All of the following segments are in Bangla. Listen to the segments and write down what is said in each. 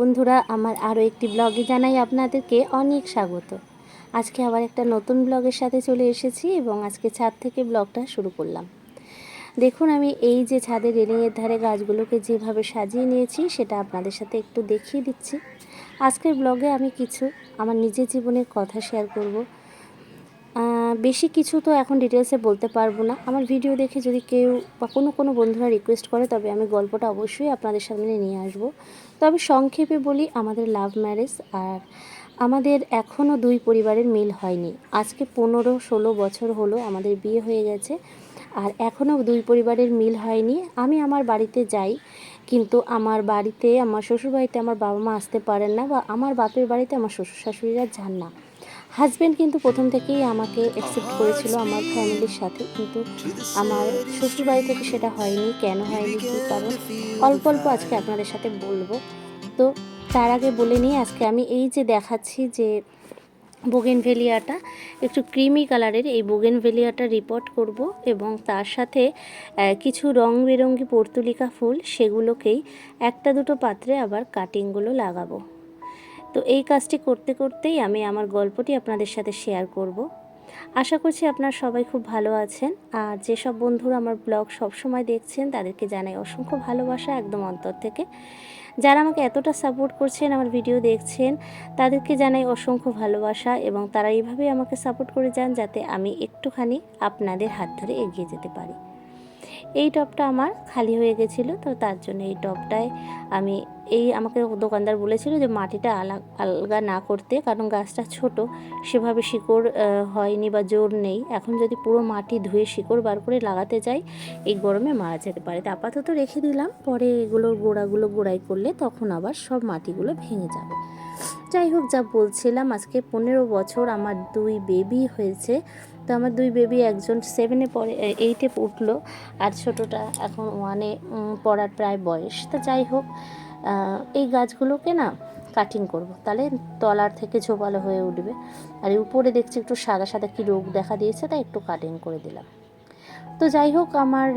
বন্ধুরা, আমার আরও একটি ব্লগে জানাই আপনাদেরকে অনেক স্বাগত। আজকে আবার একটা নতুন ব্লগের সাথে চলে এসেছি এবং আজকে ছাদ থেকে ব্লগটা শুরু করলাম। দেখুন, আমি এই যে ছাদে রেলিংয়ের ধারে গাছগুলোকে যেভাবে সাজিয়ে নিয়েছি, সেটা আপনাদের সাথে একটু দেখিয়ে দিচ্ছি। আজকের ব্লগে আমি কিছু আমার নিজের জীবনের কথা শেয়ার করব। বেশি কিছু তো এখন ডিটেলসে বলতে পারব না। আমার ভিডিও দেখে যদি কেউ বা কোনো কোনো বন্ধুরা রিকোয়েস্ট করে, তবে আমি গল্পটা অবশ্যই আপনাদের সামনে নিয়ে আসব। তবে সংক্ষেপে বলি, আমাদের লাভ ম্যারেজ আর আমাদের এখনও দুই পরিবারের মিল হয়নি। আজকে পনেরো ষোলো বছর হলো, আমাদের বিয়ে হয়ে গেছে, আর এখনও দুই পরিবারের মিল হয়নি। আমি আমার বাড়িতে যাই, কিন্তু আমার বাড়িতে, আমার শ্বশুরবাড়িতে আমার বাবা মা আসতে পারেন না বা আমার বাপের বাড়িতে আমার শ্বশুর শাশুড়িরা যান না। হাজব্যান্ড কিন্তু প্রথম থেকেই আমাকে অ্যাকসেপ্ট করেছিল আমার ফ্যামিলির সাথে, কিন্তু আমার শ্বশুরবাড়ি থেকে সেটা হয়নি। কেন হয়নি কী কারণ? অল্প অল্প আজকে আপনাদের সাথে বলব। তো তার আগে বলে নিয়ে আজকে আমি এই যে দেখাচ্ছি যে বোগেনভেলিয়াটা একটু ক্রিমি কালারের এই বোগেনভেলিয়াটা রিপোর্ট করব এবং তার সাথে কিছু রং বেরঙ্গি পর্তুলিকা ফুল, সেগুলোকেই একটা দুটো পাত্রে আবার কাটিংগুলো লাগাবো। তো এই কাজটি করতে করতেই আমি আমার গল্পটি আপনাদের সাথে শেয়ার করব। আশা করছি আপনারা সবাই খুব ভালো আছেন। আর যেসব বন্ধুরা আমার ব্লগ সবসময় দেখছেন, তাদেরকে জানাই অসংখ্য ভালোবাসা একদম অন্তর থেকে। যারা আমাকে এতটা সাপোর্ট করছেন, আমার ভিডিও দেখছেন, তাদেরকে জানাই অসংখ্য ভালোবাসা এবং তারা এইভাবেই আমাকে সাপোর্ট করে যান যাতে আমি একটুখানি আপনাদের হাত ধরে এগিয়ে যেতে পারি। এই টবটা আমার খালি হয়ে গেছিল, তো তার জন্য এই টবটায় আমি এই আমাকে দোকানদার বলেছিল যে মাটিটা আলা- আলগা না করতে, কারণ গাছটা ছোট, সেভাবে শিকড় হয়নি বা জোর নেই। এখন যদি পুরো মাটি ধুয়ে শিকড় বার করে লাগাতে যাই, এই গরমে মারা যেতে পারে। আপাতত রেখে দিলাম, পরে এগুলোর গোড়াগুলো গোড়াই করলে তখন আবার সব মাটিগুলো ভেঙে যাবে। যাই হোক, যা বলছিলাম, আজকে পনেরো বছর আমার দুই বেবি হয়েছে। তো আমার দুই বেবি একজন সেভেনে পড়ে এইটে উঠল আর ছোটোটা এখন ওয়ানে পড়ার প্রায় বয়স। তো যাই হোক এই গাছগুলোকে না কাটিং করব। তাহলে তলার থেকে ঝোপালো হয়ে উঠবে। আর উপরে দেখছি একটু সাদা সাদা কি রোগ দেখা দিয়েছে, তাই একটু কাটিং করে দিলাম। তো যাই হোক, আমার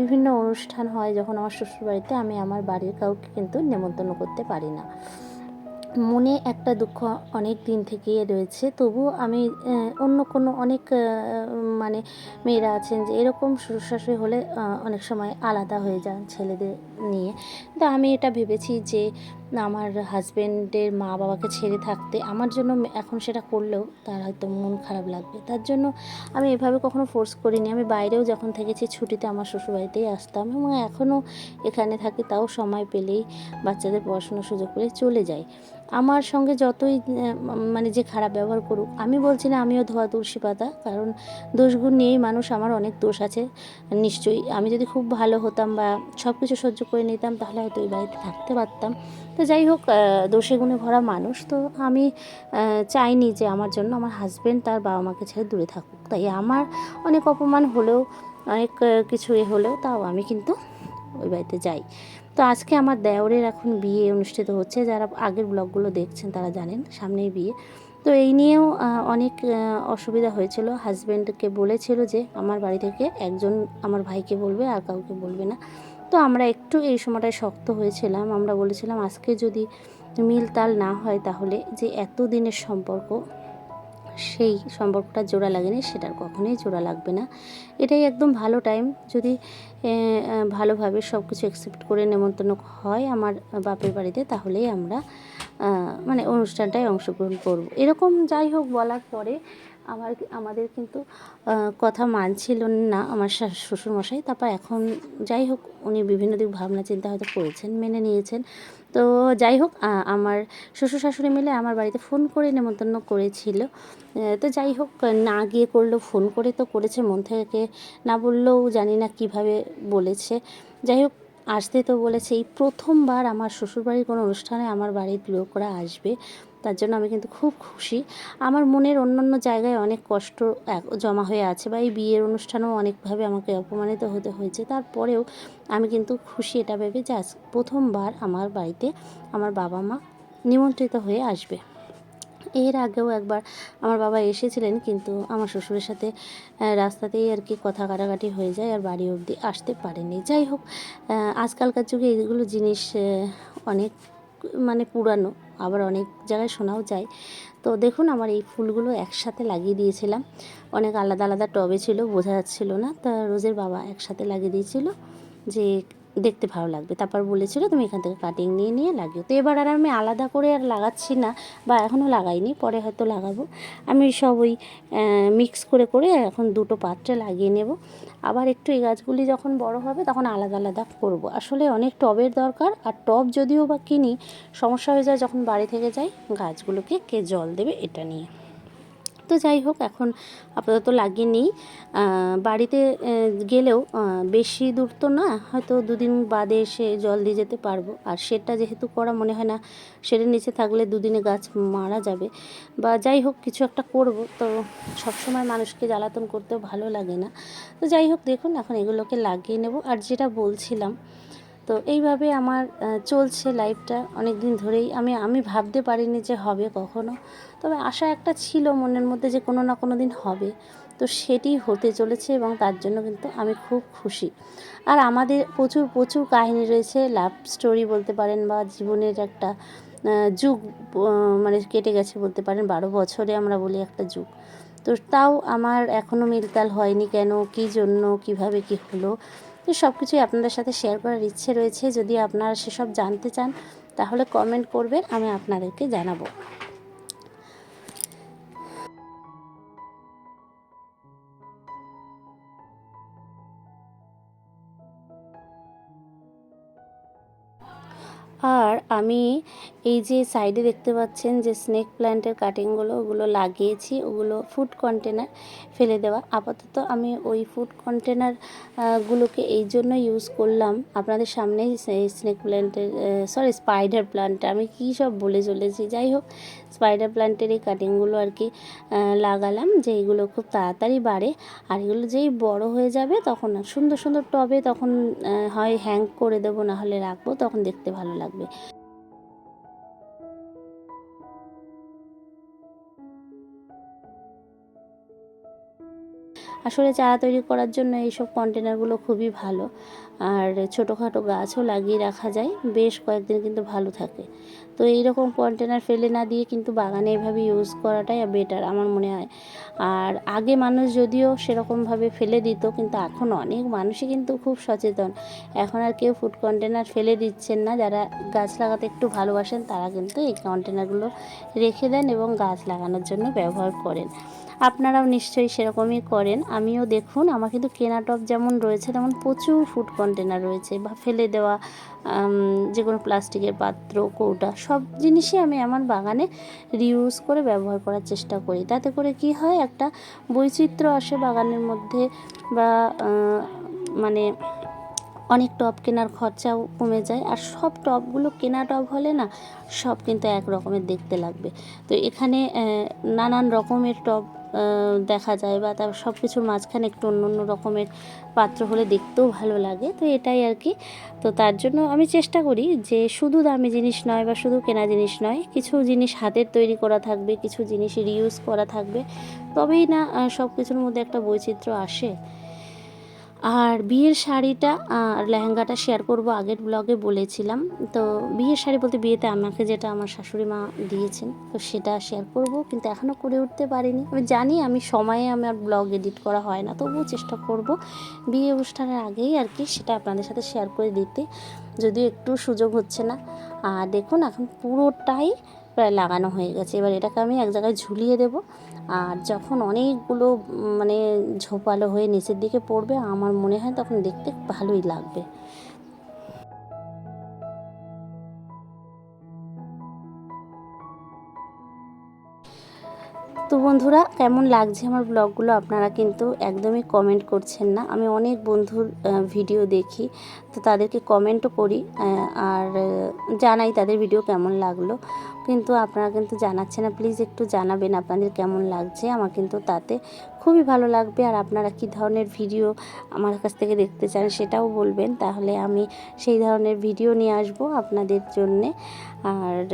বিভিন্ন অনুষ্ঠান হয় যখন আমার শ্বশুরবাড়িতে, আমি আমার বাড়ির কাউকে কিন্তু নেমন্তন্ন করতে পারি না। মনে একটা দুঃখ অনেক দিন থেকেই রয়েছে। তবুও আমি অন্য কোনো অনেক মানে মেয়েরা আছেন যে এরকম শ্বশুর শাশুড়ি হলে অনেক সময় আলাদা হয়ে যান ছেলেদের নিয়ে। তো আমি এটা ভেবেছি যে আমার হাজব্যান্ডের মা বাবাকে ছেড়ে থাকতে আমার জন্য এখন সেটা করলেও তার হয়তো মন খারাপ লাগবে। তার জন্য আমি এভাবে কখনো ফোর্স করিনি। আমি বাইরেও যখন থেকেছি, ছুটিতে আমার শ্বশুরবাড়িতেই আসতাম এবং এখনও এখানে থাকি, তাও সময় পেলেই বাচ্চাদের পড়াশোনার সুযোগ পেলে চলে যাই। আমার সঙ্গে যতই মানে যে খারাপ ব্যবহার করুক, আমি বলছি না আমিও ধোয়া তুলসী পাতা, কারণ দোষগুণ নিয়েই মানুষ আমার অনেক দোষ আছে, নিশ্চয়ই। আমি যদি খুব ভালো হতাম বা সব কিছু সহ্য করে নিতাম, তাহলে হয়তো ওই বাড়িতে থাকতে পারতাম। তো যাই হোক দোষে গুণে ভরা মানুষ। তো আমি চাইনি যে আমার জন্য আমার হাজব্যান্ড তার বাবা মাকে ছেড়ে দূরে থাকুক। তাই আমার অনেক অপমান হলেও, অনেক কিছু এ হলেও তাও আমি কিন্তু ওই বাড়িতে যাই। তো আজকে আমার দেওরের এখন বিয়ে অনুষ্ঠিত হচ্ছে। যারা আগের ব্লগগুলো দেখছেন তারা জানেন সামনেই বিয়ে। তো এই নিয়েও অনেক অসুবিধা হয়েছিল। হাজব্যান্ডকে বলেছিল যে, আমার বাড়ি থেকে একজন আমার ভাইকে বলবে আর কাউকে বলবে না। তো আমরা একটু এই সময়টায় শক্ত হয়েছিলাম। আমরা বলেছিলাম, আজকে যদি মিল তাল না হয় তাহলে যে এত দিনের সম্পর্ক, সেই সম্পর্কটা জোড়া লাগেনি, সেটার কখনোই জোড়া লাগবে না। এটাই একদম ভালো টাইম যদি ভালোভাবে সব কিছু অ্যাকসেপ্ট করে নেমন্তন্ন হয় আমার বাপের বাড়িতে, তাহলেই আমরা মানে অনুষ্ঠানটায় অংশগ্রহণ করব। এরকম যাই হোক বলার পরে আমার আমাদের কিন্তু কথা মানছিল না আমার শ্বশুরমশাই। তারপর এখন যাই হোক, উনি বিভিন্ন দিক ভাবনা চিন্তা হয়তো করেছেন, মেনে নিয়েছেন। তো যাই হোক আমার শ্বশুর শাশুড়ি মিলে আমার বাড়িতে ফোন করে নেমন্তন্ন করেছিল। তো যাই হোক, না গিয়ে করলেও ফোন করে তো করেছে, মন থেকে না বললেও জানি না কীভাবে বলেছে। যাই হোক, আসতে তো বলেছে, এই প্রথমবার আমার শ্বশুরবাড়ির কোনো অনুষ্ঠানে আমার বাড়ির লোকরা আসবে। তার জন্য আমি কিন্তু খুব খুশি। আমার মনের অন্যান্য জায়গায় অনেক কষ্ট জমা হয়ে আছে বা এই বিয়ের অনুষ্ঠানেও অনেকভাবে আমাকে অপমানিত হতে হয়েছে। তারপরেও আমি কিন্তু খুশি এটা ভেবে যে আজ প্রথমবার আমার বাড়িতে আমার বাবা মা নিমন্ত্রিত হয়ে আসবে। এর আগেও একবার আমার বাবা এসেছিলেন কিন্তু আমার শ্বশুরের সাথে রাস্তাতেই আর কি কথা কাটাকাটি হয়ে যায় আর বাড়ি অবধি আসতে পারেনি। যাই হোক আজকালকার যুগে এইগুলো জিনিস অনেক মানে পুরানো, আবার অনেক জায়গায় শোনাও যায়। তো দেখুন আমার এই ফুলগুলো একসাথে লাগিয়ে দিয়েছিলাম। অনেক আলাদা আলাদা টবে ছিল, বোঝা যাচ্ছিল না। তা রোজের বাবা একসাথে লাগিয়ে দিয়েছিল যে দেখতে ভালো লাগবে। তারপর বলেছিল, তুমি এখান থেকে কাটিং নিয়ে নিয়ে লাগিও। তো এবার আর আমি আলাদা করে আর লাগাচ্ছি না বা এখনও লাগাইনি, পরে হয়তো লাগাবো। আমি সব ওই মিক্স করে করে এখন দুটো পাত্রে লাগিয়ে নেব। আবার একটু এই গাছগুলি যখন বড় হবে তখন আলাদা আলাদা করব। আসলে অনেক টবের দরকার, আর টব যদিও বা কিনি, সমস্যা হয়ে যায় যখন বাড়ি থেকে যাই, গাছগুলোকে কে জল দেবে এটা নিয়ে। তো যাই হোক, এখন আপাতত লাগিয়ে নিই বাড়িতে গেলেও বেশি দূর তো না, হয়তো দুদিন বাদে এসে জল দিয়ে যেতে পারব। আর সেটা যেহেতু করা মনে হয় না, সেটার নিচে থাকলে দুদিনে গাছ মারা যাবে। বা যাই হোক, কিছু একটা করব। তো সবসময় মানুষকে জ্বালাতন করতেও ভালো লাগে না। তো যাই হোক, দেখুন, এখন এগুলোকে লাগিয়ে নেব। আর যেটা বলছিলাম তো এইভাবে আমার চলছে লাইফটা অনেক দিন ধরেই। আমি আমি ভাবতে পারিনি যে হবে কখনো। তবে আশা একটা ছিল মনের মধ্যে যে কোনো না কোনো দিন হবে। তো সেটি হতে চলেছে এবং তার জন্য কিন্তু আমি খুব খুশি। আর আমাদের প্রচুর প্রচুর কাহিনী রয়েছে। লাভ স্টোরি বলতে পারেন বা জীবনের একটা যুগ মানে কেটে গেছে বলতে পারেন। বারো বছরে আমরা বলি একটা যুগ। তো তাও আমার এখনও মিলতাল হয়নি কেন, কী জন্য, কীভাবে কি হলো? তো সব কিছুই আপনাদের সাথে শেয়ার করার ইচ্ছে রয়েছে। যদি আপনারা সেসব জানতে চান, তাহলে কমেন্ট করবেন, আমি আপনাদেরকে জানাব। আর আমি এই যে সাইডে দেখতে পাচ্ছেন যে স্নেক প্ল্যান্টের কাটিংগুলো ওগুলো লাগিয়েছি, ওগুলো ফুড কন্টেনার ফেলে দেওয়া। আপাতত আমি ওই ফুড কন্টেনার গুলোকে এই জন্য ইউজ করলাম। আপনাদের সামনেই স্নেক প্ল্যান্টের সরি স্পাইডার প্ল্যান্ট আমি কী সব বলে চলেছি? যাই হোক স্পাইডার প্ল্যান্টের এই কাটিংগুলো আর কি লাগালাম, যে এইগুলো খুব তাড়াতাড়ি বাড়ে। আর এগুলো যেই বড় হয়ে যাবে তখন সুন্দর সুন্দর টবে তখন হয় হ্যাং করে দেবো, নাহলে রাখব, তখন দেখতে ভালো লাগবে। আসলে চারা তৈরি করার জন্য এইসব কন্টেনারগুলো খুবই ভালো। আর ছোটোখাটো গাছও লাগিয়ে রাখা যায়, বেশ কয়েকদিন কিন্তু ভালো থাকে। তো এইরকম কন্টেনার ফেলে না দিয়ে কিন্তু বাগানে এভাবে ইউজ করাটাই বেটার আমার মনে হয়। আর আগে মানুষ যদিও সেরকমভাবে ফেলে দিত, কিন্তু এখন অনেক মানুষই কিন্তু খুব সচেতন। এখন আর কেউ ফুড কন্টেনার ফেলে দিচ্ছেন না, যারা গাছ লাগাতে একটু ভালোবাসেন তারা কিন্তু এই কন্টেনারগুলো রেখে দেন এবং গাছ লাগানোর জন্য ব্যবহার করেন। আপনারাও নিশ্চয়ই সেরকমই করেন। আমিও দেখুন, আমার কিন্তু কেনা টপ যেমন রয়েছে, তেমন প্রচুর ফুড কন্টেনার রয়েছে, বা ফেলে দেওয়া যে কোনো প্লাস্টিকের পাত্র, কৌটা, সব জিনিসই আমি আমার বাগানে রিউজ করে ব্যবহার করার চেষ্টা করি। তাতে করে কি হয়, একটা বৈচিত্র্য আসে বাগানের মধ্যে, বা মানে অনেক টব কেনার খরচাও কমে যায় আর সব টবগুলো কেনা টব হলে না সব কিন্তু এক রকমের দেখতে লাগবে। তো এখানে নানান রকমের টব দেখা যায় বা তার সব কিছুর মাঝখানে একটু অন্য অন্য রকমের পাত্র হলে দেখতেও ভালো লাগে। তো এটাই আর কি। তো তার জন্য আমি চেষ্টা করি যে শুধু দামি জিনিস নয় বা শুধু কেনা জিনিস নয়, কিছু জিনিস হাতের তৈরি করা থাকবে, কিছু জিনিস রিউজ করা থাকবে। তবেই না সব কিছুর মধ্যে একটা বৈচিত্র্য আসে। আর বিয়ের শাড়িটা, আর লেহেঙ্গাটা শেয়ার করব, আগের ব্লগে বলেছিলাম। তো বিয়ের শাড়ি বলতে বিয়েতে আমাকে যেটা আমার শাশুড়ি মা দিয়েছেন, তো সেটা শেয়ার করব, কিন্তু এখনও করে উঠতে পারিনি। আমি জানি আমি সময়ে আমার ব্লগ এডিট করা হয় না, তবুও চেষ্টা করব। বিয়ে অনুষ্ঠানের আগেই আর কি সেটা আপনাদের সাথে শেয়ার করে দিতে, যদিও একটু সুযোগ হচ্ছে না। আর দেখুন, এখন পুরোটাই প্রায় লাগানো হয়ে গেছে। এবার এটাকে আমি এক জায়গায় ঝুলিয়ে দেব। আর যখন অনেকগুলো মানে ঝোপালো হয়ে নিচের দিকে পড়বে, আমার মনে হয় তখন দেখতে ভালোই লাগবে। তো বন্ধুরা, কেমন লাগছে আমার ব্লগগুলো আপনারা কিন্তু একদমই কমেন্ট করছেন না। আমি অনেক বন্ধুর ভিডিও দেখি, তো তাদেরকে কমেন্টও করি আর জানাই তাদের ভিডিও কেমন লাগল। কিন্তু আপনারা কিন্তু জানাচ্ছেন না প্লিজ একটু জানাবেন আপনাদের কেমন লাগছে, আমার কিন্তু তাতে খুবই ভালো লাগবে। আর আপনারা কি ধরনের ভিডিও আমার কাছ থেকে দেখতে চান সেটাও বলবেন, তাহলে আমি সেই ধরনের ভিডিও নিয়ে আসব আপনাদের জন্যে। আর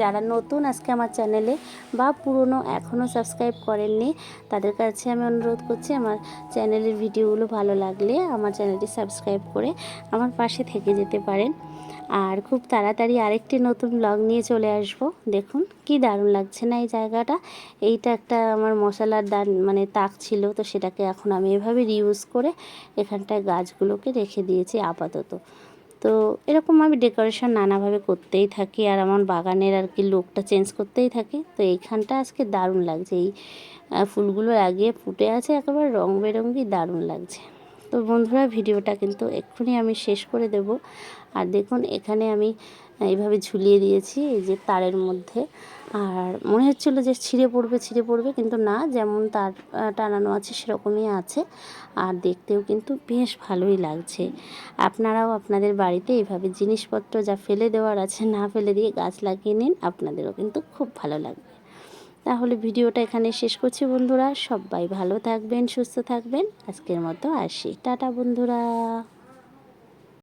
যারা নতুন আজকে আমার চ্যানেলে বা পুরনো এখনও সাবস্ক্রাইব করেননি, তাদের কাছে আমি অনুরোধ করছি আমার চ্যানেলের ভিডিওগুলো ভালো লাগলে আমার চ্যানেলটি সাবস্ক্রাইব করে আমার পাশে থেকে যেতে পারেন। আর খুব তাড়াতাড়ি আরেকটি নতুন ব্লগ নিয়ে চলে আসব। দেখুন কি দারুণ লাগছে না এই জায়গাটা। এইটা একটা আমার মশলার দান মানে তাক ছিল, তো সেটাকে এখন আমি এভাবে রিউজ করে এখানটায় গাছগুলোকে রেখে দিয়েছি আপাতত। তো এরকম আমি ডেকোরেশন নানাভাবে করতেই থাকি আর আমার বাগানের আর কি লোকটা চেঞ্জ করতেই থাকি। তো এইখানটা আজকে দারুণ লাগছে। এই ফুলগুলো লাগিয়ে ফুটে আছে, একেবারে রঙ বেরঙ্গি দারুণ লাগছে। তো বন্ধুরা, ভিডিওটা কিন্তু এক্ষুনি আমি শেষ করে দেব। আর দেখুন, এখানে আমি এইভাবে ঝুলিয়ে দিয়েছি, এই যে তারের মধ্যে। আর মনে হচ্ছিল যে ছিঁড়ে পড়বে ছিঁড়ে পড়বে, কিন্তু না, যেমন তার টানানো আছে, সেরকমই আছে। আর দেখতেও কিন্তু বেশ ভালোই লাগছে। আপনারাও আপনাদের বাড়িতে এইভাবে জিনিসপত্র যা ফেলে দেওয়ার আছে, না ফেলে দিয়ে গাছ লাগিয়ে নিন, আপনাদেরও কিন্তু খুব ভালো লাগবে। তাহলে ভিডিওটা এখানে শেষ করছি বন্ধুরা। সবাই ভালো থাকবেন, সুস্থ থাকবেন। আজকের মতো আসি। টাটা বন্ধুরা।